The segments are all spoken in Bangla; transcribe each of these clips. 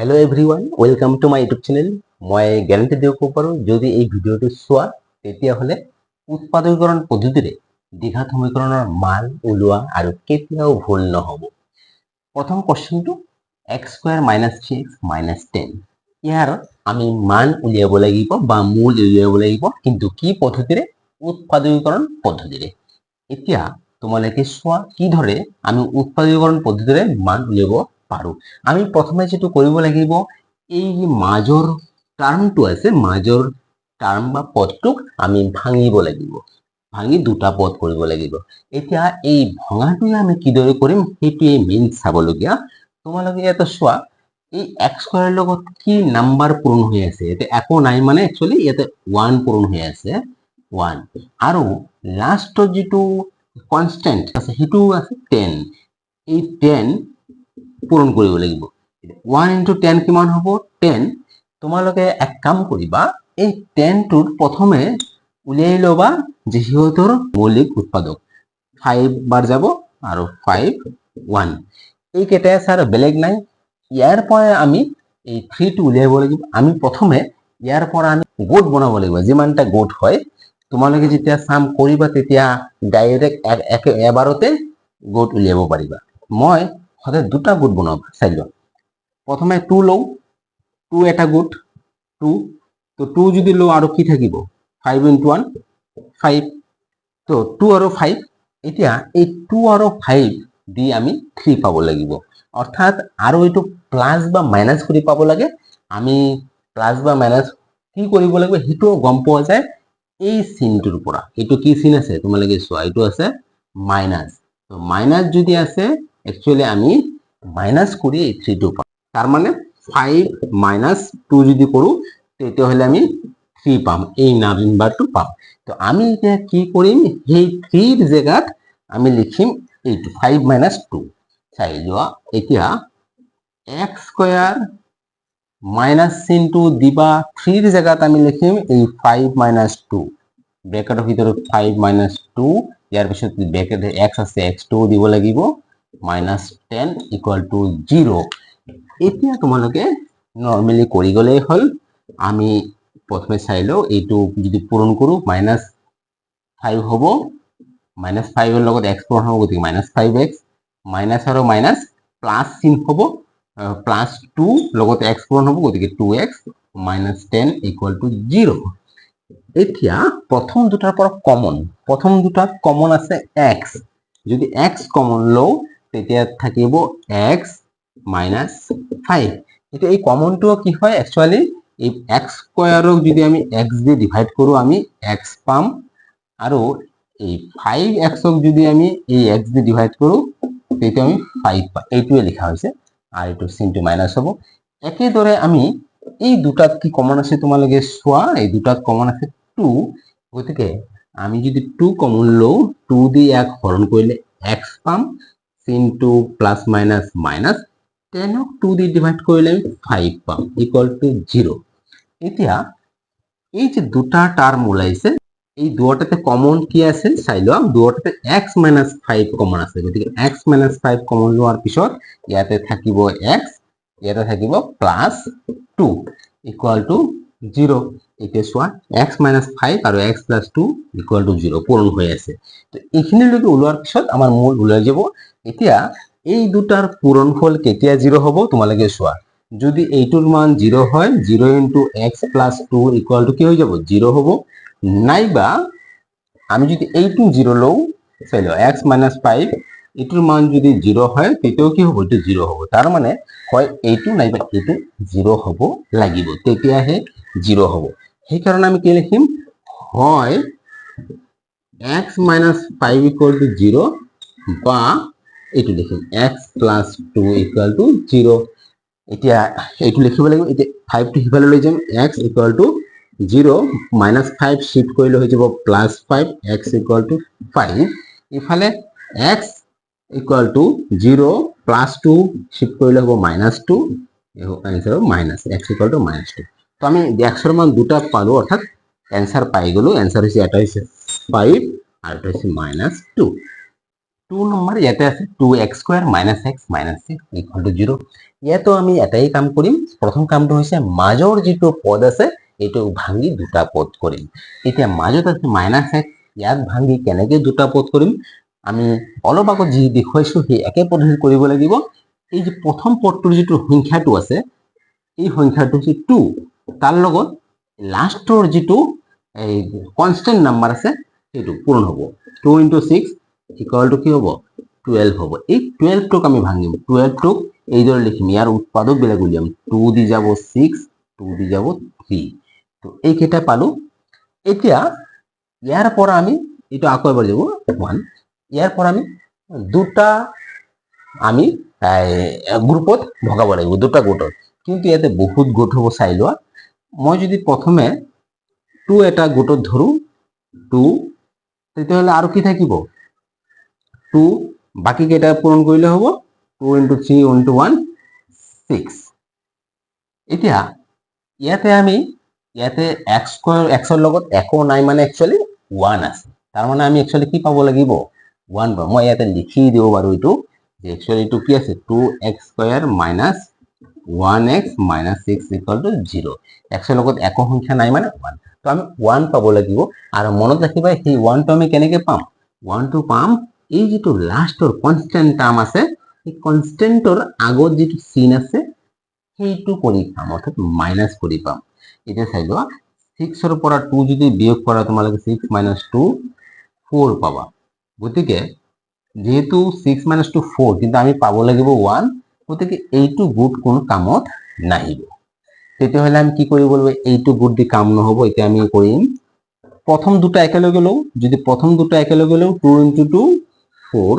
Hello' everyone welcome to my YouTube channel মই গেৰাণ্টি দিব পাৰোঁ যদি এই ভিডিঅ'টো চোৱা, তেতিয়াহ'লে উৎপাদকীকৰণ পদ্ধতিৰে দ্বিঘাত সমীকৰণৰ মান ওলোৱা আৰু কেতিয়াও ভুল নহ'ব। প্ৰথম কুৱেশ্যনটো x square minus three x minus ten ইয়াৰ আমি মান উলিয়াব লাগিব বা মূল উলিয়াব লাগিব, কিন্তু কি পদ্ধতিৰে? উৎপাদকীকৰণ পদ্ধতিৰে। এতিয়া তোমালোকে চোৱা, কিদৰে আমি উৎপাদকীকৰণ পদ্ধতিৰে মান উলিয়াব পাৰোঁ আমি প্ৰথমে যিটো কৰিব লাগিব এই মাজৰ টাৰ্মটো আছে মাজৰ টাৰ্ম বা পদটোক আমি ভাঙিব লাগিব ভাঙি দুটা পদ কৰিব লাগিব এতিয়া এই ভঙাটোৱে আমি কিদৰে কৰিম, সেইটোৱে মেইন চাবলগীয়া। তোমালোকে ইয়াতে চোৱা, এই এক্স স্কোৱাৰৰ লগত কি নাম্বাৰ পূৰণ হৈ আছে? ইয়াতে একো নাই মানে একচুৱেলি ইয়াতে ওৱান পূৰণ হৈ আছে ওৱান আৰু লাষ্টত যিটো কনষ্টেণ্ট আছে সেইটো আছে টেন এই টেন পূৰণ কৰিব লাগিব। ওৱান ইণ্টু টেন কিমান হ'ব? টেন তোমালোকে এক কাম কৰিবা, এই টেনটোত প্ৰথমে উলিয়াই ল'বা যে সিহঁতৰ মৌলিক উৎপাদক। ফাইভ বাৰ যাব আৰু ফাইভ ওৱান এইকেইটাই আছে আৰু বেলেগ নাই। ইয়াৰ পৰা আমি এই থ্ৰীটো উলিয়াব লাগিব। আমি প্ৰথমে ইয়াৰ পৰা আমি গোট বনাব লাগিব। যিমানটা গোট হয়, তোমালোকে যেতিয়া চাম কৰিবা তেতিয়া ডাইৰেক্ট এবাৰতে গোট উলিয়াব পাৰিবা। মই সদায় দুটা গোট বনাব লোৱা প্ৰথমে টু লওঁ টু এটা গোট টু তো টু যদি লওঁ আৰু কি থাকিব? ফাইভ ইণ্টু ওৱান ফাইভ তো টু আৰু ফাইভ এতিয়া এই টু আৰু ফাইভ দি আমি থ্ৰী পাব লাগিব। অৰ্থাৎ আৰু এইটো প্লাছ বা মাইনাছ কৰি পাব লাগে। আমি প্লাছ বা মাইনাছ কি কৰিব লাগিব সেইটোও গম পোৱা যায় এই চিনটোৰ পৰা। এইটো কি চিন আছে? তোমালোকে চোৱা, এইটো আছে মাইনাছ তো মাইনাছ যদি আছে একচুৱেলি আমি মাইনাছ কৰি এই থ্ৰীটো পাম তাৰমানে ফাইভ মাইনাছ টু যদি কৰোঁ তেতিয়াহ'লে আমি থ্ৰী পাম, এই নাম্বাৰটো পাম। তো আমি এতিয়া কি কৰিম সেই থ্ৰীৰ জেগাত আমি লিখিম এইটো ফাইভ মাইনাছ টু চাই যোৱা এতিয়া এক্স স্কোয়াৰ মাইনাছ চিনটো দিবা থ্ৰীৰ জেগাত আমি লিখিম এই ফাইভ মাইনাছ টু ব্ৰেকেটৰ ভিতৰত ফাইভ মাইনাছ টু ইয়াৰ পিছত ব্ৰেকেট এক্স আছে এক্স টু দিব লাগিব। Minus ten equal to zero' এতিয়া তোমালোকে নৰ্মেলি কৰি গ'লেই হ'ল। আমি প্ৰথমে চাই লওঁ, এইটো যদি পূৰণ কৰোঁ মাইনাছ ফাইভ হ'ব। মাইনাছ ফাইভৰ লগত এক্স পূৰণ হ'ব, গতিকে মাইনাছ ফাইভ এক্স মাইনাছ আৰু মাইনাছ প্লাছ চিন হ'ব। প্লাছ টু লগত এক্স পূৰণ হ'ব, গতিকে two x minus ten equal to zero' এতিয়া প্ৰথম দুটাৰ পৰা কমন প্ৰথম দুটাত কমন আছে এক্স যদি এক্স কমন লওঁ তেতিয়া থাকিব এক্স মাইনাছ ফাইভ এতিয়া এই কমনটো কি হয়? একচুৱেলি এই এক্স স্কোৱাৰক যদি আমি এক্স দি ডিভাইড কৰোঁ, আমি এক্স পাম। আৰু এই ফাইভ এক্সক যদি আমি এই এক্স দি ডিভাইড কৰোঁ, তেতিয়া আমি ফাইভ পাম। এইটোৱে লিখা হৈছে। আৰু এইটো চিনটো মাইনাছ হ'ব। একেদৰে আমি এই দুটাত কি কমন আছে তোমালোকে চোৱা? এই দুটাত কমন আছে টু গতিকে আমি যদি টু কমন লওঁ টু দি ইয়াক হৰণ কৰিলে এক্স পাম। চিনটো প্লাছ মাইনাছ মাইনাছ টেনক টু দি ডিভাইড কৰিলে আমি ফাইভ পাম ইকুৱেল টু জিৰ' এতিয়া এই যে দুটা টাৰ্ম ওলাইছে এই দুটাতে কমন কি আছে চাই লোৱা দুটাতে এক্স মাইনাছ ফাইভ কমন আছে। গতিকে এক্স মাইনাছ ফাইভ কমন লোৱাৰ পিছত ইয়াতে থাকিব এক্স ইয়াতে থাকিব plus two equal to zero' এতিয়া চোৱা এক্স মাইনাছ ফাইভ আৰু x plus two equal to zero' পূৰণ হৈ আছে। তো এইখিনিলৈকে ওলোৱাৰ পিছত আমাৰ মূল ওলাই যাব, এতিয়া এই দুটাৰ পূৰণফল কেতিয়া জিৰ' হ'ব তোমালোকে চোৱা। যদি এইটোৰ মান জিৰ' হয় zero' into x plus two equal to কি হৈ যাব? জিৰ' হ'ব। নাইবা আমি যদি এইটো জিৰ' লওঁ, চাই লওঁ এক্স মাইনাছ ফাইভ এইটোৰ মান যদি জিৰ' হয়, তেতিয়াও কি হ'ব? এইটো জিৰ' হ'ব। তাৰ মানে হয় এইটো নাইবা এইটো জিৰ' হ'ব লাগিব। তেতিয়াহে জিৰ' হ'ব। সেইকাৰণে আমি কি লিখিম হয় x minus five equal to zero' বা এইটো লিখিম x plus two equal to zero' এতিয়া এইটো লিখিব লাগিব এতিয়া ফাইভটো সিফালে লৈ যাম x equal to zero' minus five shift কৰিলে হৈ যাব plus five x equal to five ইফালে x equal to zero' plus two shift কৰিলে হ'ব মাইনাছ টু এনচাৰ হ'ব minus x equal to minus two তো আমি এক্সৰ মান দুটা পালোঁ অৰ্থাৎ এনচাৰ পাই গ'লোঁ। এনচাৰ হৈছে এটা হৈছে ফাইভ আৰু এটা হৈছে মাইনাছ টু টু নম্বৰ ইয়াতে আছে two x square minus x to zero' ইয়াতো আমি এটাই কাম কৰিম প্ৰথম কামটো হৈছে মাজৰ যিটো পদ আছে এইটো ভাঙি দুটা পদ কৰিম এতিয়া মাজত আছে মাইনাছ এক্স ইয়াক ভাঙি কেনেকে দুটা পদ কৰিম আমি অলপ আগত যি দেখুৱাইছোঁ, সেই একে পদ্ধতি কৰিব লাগিব। এই যে প্ৰথম পদটোৰ যিটো সংখ্যাটো আছে, এই সংখ্যাটো হৈছে টু তাৰ লগত লাষ্টৰ যিটো এই কনষ্টেণ্ট নাম্বাৰ আছে, সেইটো পূৰণ হ'ব। Two into six equal to কি হ'ব? টুৱেলভ হ'ব। এই টুৱেলভটোক আমি ভাঙিম। টুৱেলভটোক এইদৰে লিখিম। ইয়াৰ উৎপাদক বেলেগ উলিয়াম। টু দি যাব ছিক্স টু দি যাব থ্ৰী তো এইকেইটা পালো। এতিয়া ইয়াৰ পৰা আমি, এইটো আকৌ এবাৰ যাব ওৱান ইয়াৰ পৰা আমি দুটা আমি গ্ৰুপত ভগাব লাগিব, দুটা গোটত কিন্তু ইয়াতে বহুত গোট হ'ব, চাই লোৱা। মই যদি প্ৰথমে টু এটা গোটত ধৰো, টু, তেতিয়াহ'লে আৰু কি থাকিব? টু বাকী কেইটা পূৰণ কৰিলে হ'ব? Two into three into one six এতিয়া, ইয়াতে আমি, ইয়াতে এক্স এক্সৰ লগত একো নাই মানে একচুৱেলি ওৱান আছে। তাৰমানে আমি একচুৱেলি কি পাব লাগিব? ওৱান পাম। মই ইয়াতে লিখি দিব পাৰোঁ এইটো যে একচুৱেলি এইটো কি আছে? Two x square minus one x minus six equal to zero' এক্সৰ লগত একো সংখ্যা নাই মানে ওৱান তো আমি ওৱান পাব লাগিব আৰু মনত ৰাখিবা, সেই ওৱানটো আমি কেনেকে পাম? ওৱানটো পাম, এই যিটো লাষ্টৰ কনষ্টেণ্ট টাৰ্ম আছে, সেই কনষ্টেণ্টৰ আগত যিটো চিন আছে, সেইটো কৰি পাম, অৰ্থাৎ মাইনাছ কৰি পাম। এতিয়া চাই লোৱা ছিক্সৰ পৰা টু যদি বিয়োগ কৰা, তোমালোকে ছিক্স মাইনাছ টু ফ'ৰ পাবা। গতিকে, যিহেতু ছিক্স মাইনাছ টু ফ'ৰ কিন্তু আমি পাব লাগিব ওৱান গতিকে এইটো গোট কোনো কামত নাহিব। তেতিয়াহ'লে আমি কি কৰিব লাগিব? এইটো গোট দি কাম নহ'ব, এতিয়া আমি কৰিম। প্ৰথম দুটা একেলগে লওঁ। যদি প্ৰথম দুটা একেলগে লওঁ টু ইণ্টু টু ফ'ৰ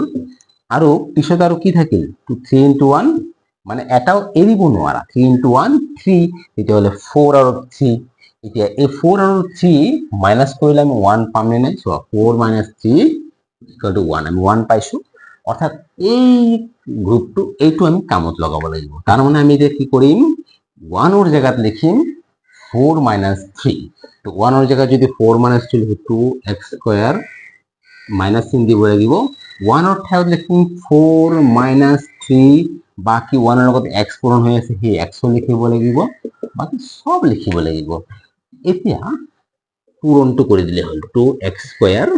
আৰু পিছত আৰু কি থাকিল? টু থ্ৰী ইণ্টু ওৱান মানে এটাও এৰিব নোৱাৰা। থ্ৰী ইণ্টু ওৱান থ্ৰী তেতিয়াহ'লে ফ'ৰ আৰু থ্ৰী এতিয়া এই ফ'ৰ আৰু থ্ৰী মাইনাছ কৰিলে আমি ওৱান পামনে নাই? চোৱা four minus three equal two one আমি ওৱান পাইছোঁ। অৰ্থাৎ এই গ্ৰুপটো এইটো আমি কামত লগাব লাগিব। তাৰমানে আমি এতিয়া কি কৰিম ওৱানৰ জেগাত লিখিম ফ'ৰ মাইনাছ থ্ৰী তো ওৱানৰ জেগাত যদি ফ'ৰ মাইনাছ থ্ৰী লিখো টু এক্স স্কুৱেৰ মাইনাছ চিন দিব। লাগিব ওৱানৰ ঠাইত লিখিম ফ'ৰ মাইনাছ থ্ৰী বাকী ওৱানৰ লগত এক্স পূৰণ হৈ আছে, সেই এক্সো লিখিব লাগিব বাকী চব লিখিব লাগিব এতিয়া পূৰণটো কৰি দিলে হ'ল two x square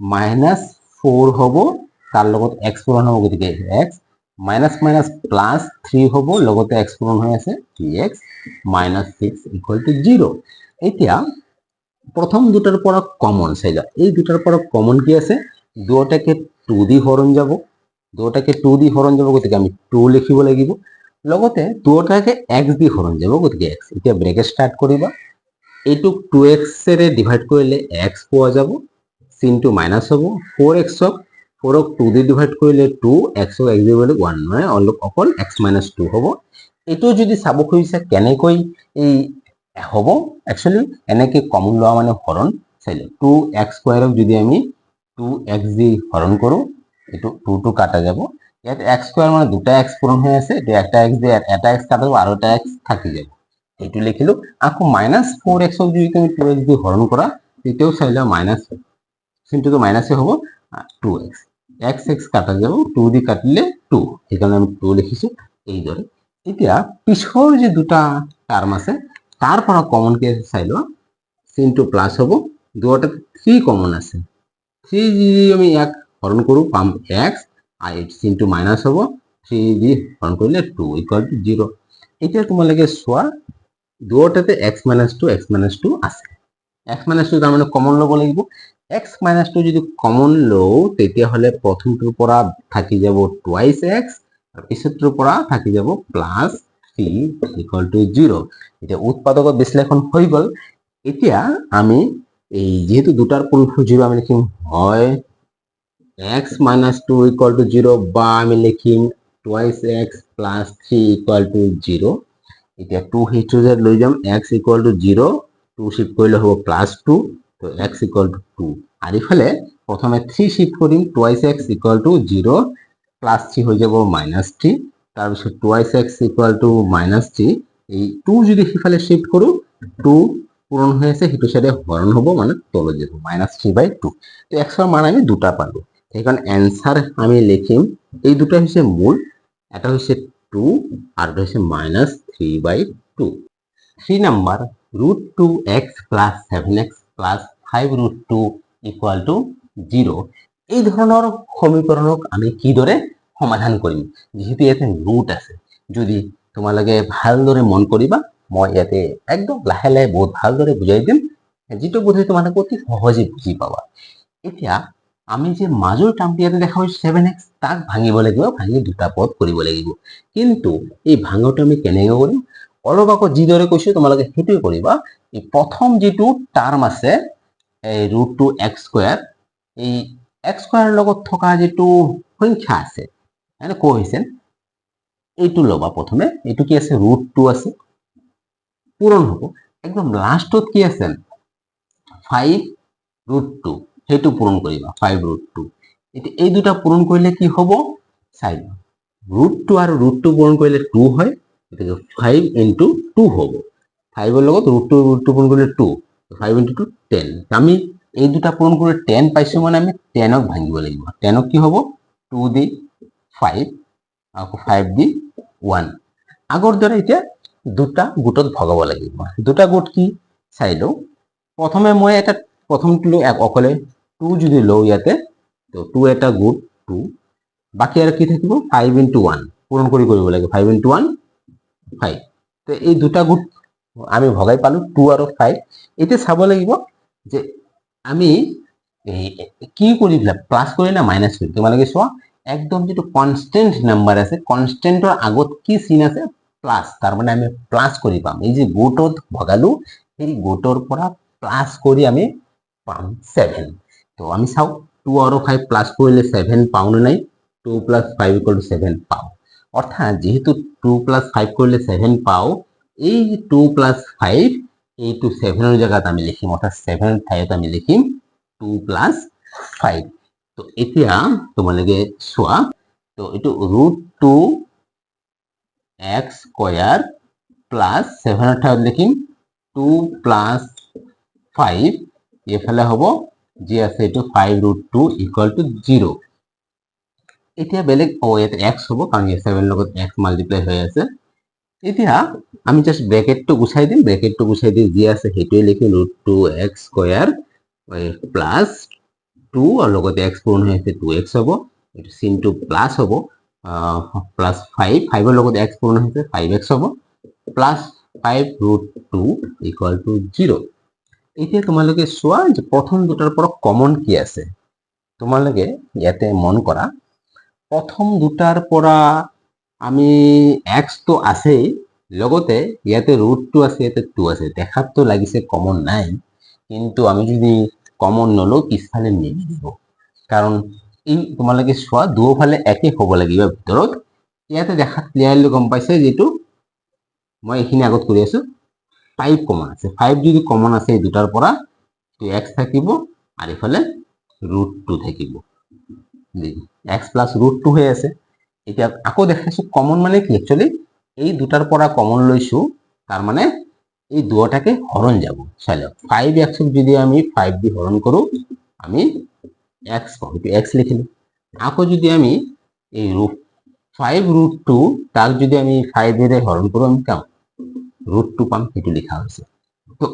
minus four হ'ব। তাৰ লগত এক্স পূৰণ হ'ব গতিকে x minus minus plus three হ'ব, লগতে এক্স পূৰণ হৈ আছে three x minus six equal to zero' এতিয়া, প্ৰথম দুটাৰ পৰা কমন চাই এই দুটাৰ পৰা কমন কি আছে? দুয়োটাকে টু দি হৰণ যাব। দুয়োটাকে টু দি হৰণ যাব, গতিকে আমি টু লিখিব লাগিব। লগতে দুয়োটাকে এক্স দি হৰণ যাব, গতিকে এক্স এতিয়া ব্ৰেকেট ষ্টাৰ্ট কৰিবা। এইটোক টু এক্সেৰে ডিভাইড কৰিলে এক্স পোৱা যাব চিনটো মাইনাছ হ'ব। ফ'ৰ এক্সক ফ'ৰক টু দি ডিভাইড কৰিলে টু এক্স দিব ওৱান নহয় অলপ অকল এক্স মাইনাছ টু হ'ব। এইটো যদি চাব খুজিছে কেনেকৈ এই হ'ব? একচুৱেলি এনেকে কমন লোৱা মানে হৰণ। চাই লওঁ টু এক্স স্কুৱাৰক যদি আমি টু এক্স দি হৰণ কৰোঁ, এইটো টু টু কাটা যাব। ইয়াত এক্স স্কুৱাৰ মানে দুটা এক্স পূৰণ হৈ আছে এইটো এটা এক্স দিয়ে, এটা এক্স কাটা যাব, আৰু এটা এক্স থাকি যাব। এইটো লিখিলো। আকৌ মাইনাছ ফ'ৰ এক্সক যদি তুমি টু এক্স দি হৰণ কৰা, তেতিয়াও চাই লোৱা মাইনাছ চিনটোতো মাইনাছে হ'ব টু এক্স এক্স এক্স কাটা যাব টু দি কাটিলে টু সেইকাৰণে আমি টু লিখিছোঁ এইদৰে এতিয়া পিছৰ যি দুটা টাৰ্ম আছে, তাৰ পৰা কমন কি চাই লোৱা চিনটো প্লাছ হ'ব দুয়োটা থ্ৰী কমন আছে। থ্ৰী যদি আমি ইয়াক হৰণ কৰোঁ, পাম এক্স আৰু এই চিনটো মাইনাছ হ'ব থ্ৰী দি হৰণ কৰিলে টু ইকুৱেল টু জিৰ' এতিয়া তোমালোকে চোৱা, দুয়োটাতে x minus two x minus two আছে। এক্স মাইনাছ টু তাৰমানে কমন ল'ব লাগিব এক্স মাইনাছ টু যদি কমন লওঁ তেতিয়াহ'লে প্ৰথমটোৰ পৰা থাকি যাব টুৱাইছ এক্স আৰু পিছৰটোৰ পৰা থাকি যাব plus three equal to zero' এতিয়া উৎপাদকত বিশ্লেষণ হৈ গ'ল এতিয়া আমি এই যিহেতু দুটাৰ পূৰ্ণ জিৰ' আমি লিখিম হয় x minus two equal to zero' বা আমি লিখিম twice x plus three equal to zero' এতিয়া টু যে লৈ যাম। X equal to zero' two shift কৰিলে হ'ব প্লাছ টু তো এক্স ইকুৱেল টু টু আৰু ইফালে প্ৰথমে three shift Karim twice x equal to zero' plus three হৈ যাব মাইনাছ থ্ৰী তাৰপিছত twice x equal to minus three এই টু যদি সিফালে শ্বিফ্ট কৰোঁ টু পূৰণ হৈ আছে সেইটো চাইডে হৰণ হ'ব মানে তলত যাব মাইনাছ থ্ৰী বাই টু তো এক্সৰ মান আমি দুটা পালোঁ এখন অ্যান্সার আমি লিখিম, এই দুটো হচ্ছে মূল এটা হচ্ছে টু আর এটা হচ্ছে minus three by two three number x plus seven x plus five root two equal to zero' এই ধৰণৰ সমীকৰণক আমি কিদৰে সমাধান কৰিম যিহেতু ইয়াতে ৰুট আছে। যদি তোমালোকে ভালদৰে মন কৰিবা মই ইয়াতে একদম লাহে লাহে বহুত ভালদৰে বুজাই দিম। যিটো বোধহয় তোমালোকে অতি সহজে বুজি পাবা। এতিয়া আমি যে মাজৰ টাৰ্মটো ইয়াতে দেখা পাইছোঁ ছেভেন এক্স তাক ভাঙিব লাগিব, ভাঙি দুটা পদ কৰিব লাগিব। কিন্তু এই ভাঙোটো আমি কেনেকৈ কৰিম? অলপ আকৌ যিদৰে কৈছোঁ, তোমালোকে সেইটোৱে কৰিবা। এই প্ৰথম যিটো টাৰ্ম আছে, এই ৰুট টু এক্স স্কুৱেৰ এই এক্স স্কুৱেৰৰ লগত থকা যিটো সংখ্যা আছে মানে কোএফিচিয়েণ্ট এইটো ল'বা প্ৰথমে। এইটো কি আছে? ৰুট টু আছে। পূৰণ হ'ব। একদম লাষ্টত কি আছে? ফাইভ ৰুট টু সেইটো পূৰণ কৰিবা। ফাইভ ৰুট টু এই দুটা পূৰণ কৰিলে কি হ'ব? চাই ৰুট টু আৰু ৰুট টু পূৰণ কৰিলে টু হয়। গতিকে ফাইভ ইণ্টু টু হ'ব। ফাইভৰ লগত ৰুট টু ৰুট টু পূৰণ কৰিলে two five into two ten আমি এই দুটা পূৰণ কৰি টেন পাইছোঁ মানে আমি টেনক ভাঙিব লাগিব। টেনক কি হ'ব? টু দি ফাইভ আকৌ ফাইভ দি ওৱান আগৰ দৰে এতিয়া দুটা গোটত ভগাব লাগিব। দুটা গোট কি? চাই লওঁ। প্ৰথমে মই এটা, প্ৰথমটো লৈ অকলে টু যদি লওঁ ইয়াতে, তো টু এটা গোট টু বাকী আৰু কি থাকিব? ফাইভ ইণ্টু ওৱান পূৰণ কৰি কৰিব লাগে। ফাইভ ইণ্টু ওৱান ফাইভ তো এই দুটা গোট আমি ভগাই পালোঁ টু আৰু ফাইভ এতিয়া চাব লাগিব যে আমি কি কৰি দিলা প্লাছ কৰি না মাইনাছ কৰি? তোমালোকে চোৱা, একদম যিটো কনষ্টেণ্ট নাম্বাৰ আছে কনষ্টেণ্টৰ আগত কি চিন আছে? প্লাছ তাৰমানে আমি প্লাছ কৰি পাম। এই যে গোটত ভগালো, সেই গোটৰ পৰা প্লাছ কৰি আমি পাম ছেভেন তো আমি চাওঁ টু আৰু ফাইভ প্লাছ কৰিলে ছেভেন পাওঁ নে নাই? Two plus five equal to seven পাওঁ। অৰ্থাৎ যিহেতু টু প্লাছ ফাইভ কৰিলে ছেভেন পাওঁ, এই টু প্লাছ ফাইভ এইটো ছেভেনৰ জেগাত আমি লিখিম অৰ্থাৎ ছেভেনৰ ঠাইত আমি লিখিম টু প্লাছ ফাইভ তো এতিয়া তোমালোকে চোৱা, তো এইটো root two x square plus সেভেনের ঠাইত লিখিম টু প্লাস ফাইভ এইফালে হ'ব, যি আছে এইটো five root two equal to zero' এতিয়া বেলেগ অ, ইয়াতে এক্স হ'ব, কাৰণ ইয়াত লগত এক্স মাল্টিপ্লাই হৈ আছে। এতিয়া আমি জাষ্ট ব্ৰেকেটটো গুচাই দিম। ব্ৰেকেটটো গুচাই দি যি আছে সেইটোৱে লিখিম root two x square plus two আৰু এক্স পূৰণ হৈ আছে টু এক্স হ'ব। এইটো চিনটো প্লাছ হ'ব। প্লাছ ফাইভ ফাইভৰ লগত এক্স পূৰণ হৈছে ফাইভ এক্স হ'ব। Plus five root two equal to zero' এতিয়া তোমালোকে চোৱা যে প্ৰথম দুটাৰ পৰা কমন কি আছে। তোমালোকে ইয়াতে মন কৰা। প্ৰথম দুটাৰ পৰা আমি এক্সটো আছেই, লগতে ইয়াতে ৰুটটো আছে, ইয়াতে টু আছে। দেখাততো লাগিছে কমন নাই কিন্তু আমি যদি কমন নলওঁ, পিছফালে মিলি দিব কাৰণ এই তোমালোকে চোৱা, দুয়োফালে একে হ'ব লাগিব ভিতৰত। ইয়াতে দেখাত ক্লিয়াৰলি গম পাইছে যিটো মই এইখিনি আগত কৰি আছো। ফাইভ কমন আছে। ফাইভ যদি কমন আছে এই দুটাৰ পৰা এক্স থাকিব আৰু ইফালে ৰুট টু থাকিব। এক্স প্লাছ ৰুট টু হৈ আছে এতিয়া আকৌ দেখাইছো কমন মানে কি? একচুৱেলি এই দুটাৰ পৰা কমন লৈছো তাৰমানে এই দুটাকে হৰণ যাব। চাই লওক ফাইভ এক্সক যদি আমি ফাইভ দি হৰণ কৰোঁ, আমি এক্স এইটো এক্স লিখিলো আকৌ যদি আমি এই ৰুট ফাইভ ৰুট টু তাক যদি আমি ফাইভ ফাইভেৰে হৰণ কৰোঁ, আমি পাম ৰুট টু পাম, সেইটো লিখা হৈছে। তো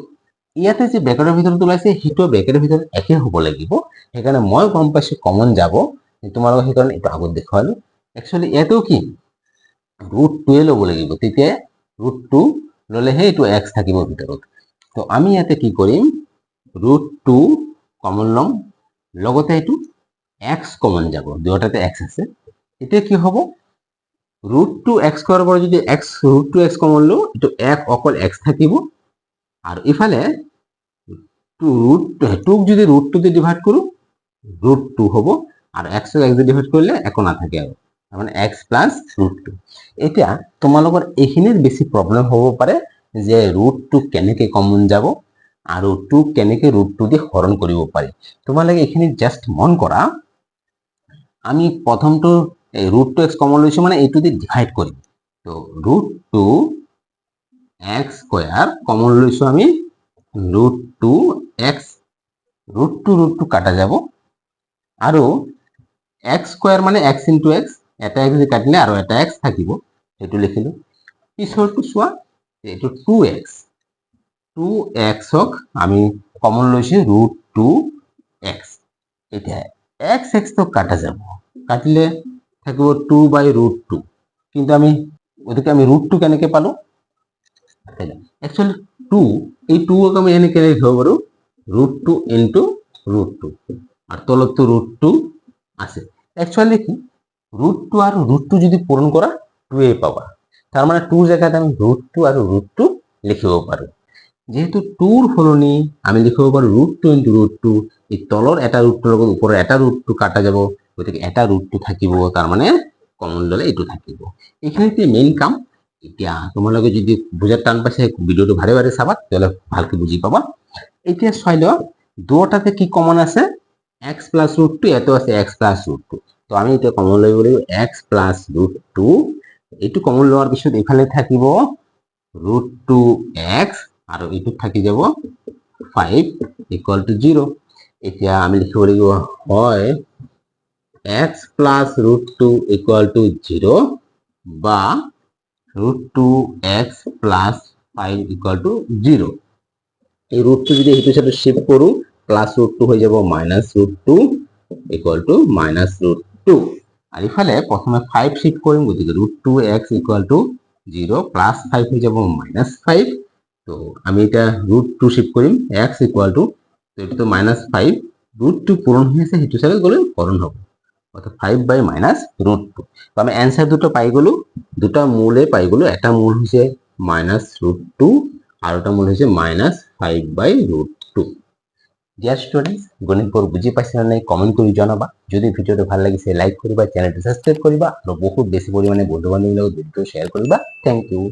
ইয়াতে যে ব্ৰেকেটৰ ভিতৰত ওলাইছে, সেইটো ব্ৰেকেটৰ ভিতৰত একে হ'ব লাগিব। সেইকাৰণে মই গম পাইছোঁ কমন যাব। তোমালোকক সেইকাৰণে এইটো আগত দেখুৱালোঁ একচুৱেলি ইয়াতেও কি? ৰুট টুৱে ল'ব লাগিব তেতিয়া ৰুট টু ল'লেহে এইটো এক্স থাকিব ভিতৰত। তো আমি ইয়াতে কি কৰিম? ৰুট টু কমন ল'ম, লগতে এইটো এক্স কমন যাব, দুয়োটাতে এক্স আছে। এতিয়া কি হ'ব? ৰুট টু এক্স স্কোৱাৰৰ পৰা যদি x root two x common লওঁ, এইটো এক অকল এক্স থাকিব। আৰু ইফালে টু ৰুট টুক যদি ৰুট টু দি ডিভাইড কৰোঁ ৰুট টু হ'ব। আৰু এক্সক এক্স ডিভাইড কৰিলে একো নাথাকে আৰু তাৰমানে এক্স প্লাছ ৰুট টু এতিয়া তোমালোকৰ এইখিনিত বেছি প্ৰব্লেম হ'ব পাৰে যে ৰুট টু কেনেকৈ কমন যাব আৰু টু কেনেকৈ ৰুট টু দি হৰণ কৰিব পাৰি তোমালোকে এইখিনি জাষ্ট মন কৰা আমি প্ৰথমটো ৰুট টু এক্স কমন লৈছোঁ মানে এইটো দি ডিভাইড কৰিম তো root two x square common লৈছোঁ আমি root two x root two root two কাটা যাব। আৰু এক্স স্কোৱাৰ মানে এক্স ইনটু এক্স এটা এক্স কাটিলে আৰু এটা এক্স থাকিব সেইটো লিখিলো। পিছৰটো চোৱা, এইটো টু এক্স টু এক্সক আমি কমন লৈছো ৰুট টু এক্স এতিয়া এক্স এক্সটো কাটা যাব। কাটিলে থাকিব টু বাই ৰুট টু কিন্তু আমি, গতিকে আমি ৰুট টু কেনেকে পালো? একচুৱেলি টু এই টুক আমি এনেকে লিখিব পাৰো? Root two into root two আর তলতো ৰুট টু আছে। একচুৱেলি কি? ৰুট টু আৰু ৰুট টু যদি পূৰণ কৰা টুৱে পাবা। তাৰ মানে টুৰ জেগাত আমি ৰুট টু আৰু ৰুট টু লিখিব পাৰো যিহেতু টুৰ সলনি আমি লিখিব পাৰো root two into root two এই তলৰ এটা ৰুটটোৰ লগত ওপৰৰ এটা ৰুটটো কাটা যাব, গতিকে এটা ৰুটটো থাকিব তাৰ মানে কমন ল'লে এইটো থাকিব। এইখিনিতে মেইন কাম? এতিয়া তোমালোকে যদি বুজাত টান পাইছে, ভিডিঅ'টো ভাৰে ভাৰে চাবা, তেতিয়াহ'লে ভালকে বুজি পাবা। এতিয়া চাই লোৱা দুটাতে কি কমন আছে? এক্স প্লাছ ৰুট টু ইয়াতো আছে এক্স প্লাছ ৰুট টু তো আমি এতিয়া কমন ল'ব লাগিব এক্স প্লাছ ৰুট টু এইটো কমন লোৱাৰ পিছত এইফালে থাকিব ৰুট টু এক্স আৰু এইটোত থাকি যাব ফাইভ ইকুৱেল টু জিৰ' এতিয়া আমি লিখিব লাগিব, হয় x plus root two equal to zero' বা root two x plus five equal to zero' এই ৰুটটো যদি সেইটো হিচাপে শ্বিফ্ট কৰোঁ প্লাছ ৰুটটো হৈ যাব minus root two equal to minus root two আৰু ইফালে প্ৰথমে ফাইভ শ্বিফ্ট কৰিম গতিকে root two x equal to zero' plus five হৈ যাব মাইনাছ ফাইভ তো আমি এতিয়া ৰুট টু শ্বিফ্ট কৰিম এক্স ইকুৱেল টু তো এইটোতো মাইনাছ ফাইভ ৰুট টু পূৰণ হৈ আছে সেইটো চাইডত গ'লে হৰণ হ'ব। অৰ্থাৎ five by minus root two তো আমি এনচাৰ দুটো পাই গ'লো, দুটা মূলে পাই গ'লো এটা মূল হৈছে মাইনাছ ৰুট টু আৰু এটা মূল হৈছে minus five by root two students গণিত গণিতবোৰ বুজি পাইছে না নাই কমেন্ট কৰি জনাবা যদি ভিডিঅ'টো ভালো লাগিছে লাইক কৰিবা চেনেলটো সাবস্ক্রাইব কৰিবা আৰু বহুত বেছি পৰিমাণে বন্ধু বান্ধৱীৰ লগত শেয়ার শ্বেয়াৰ কৰিবা থেংক ইউ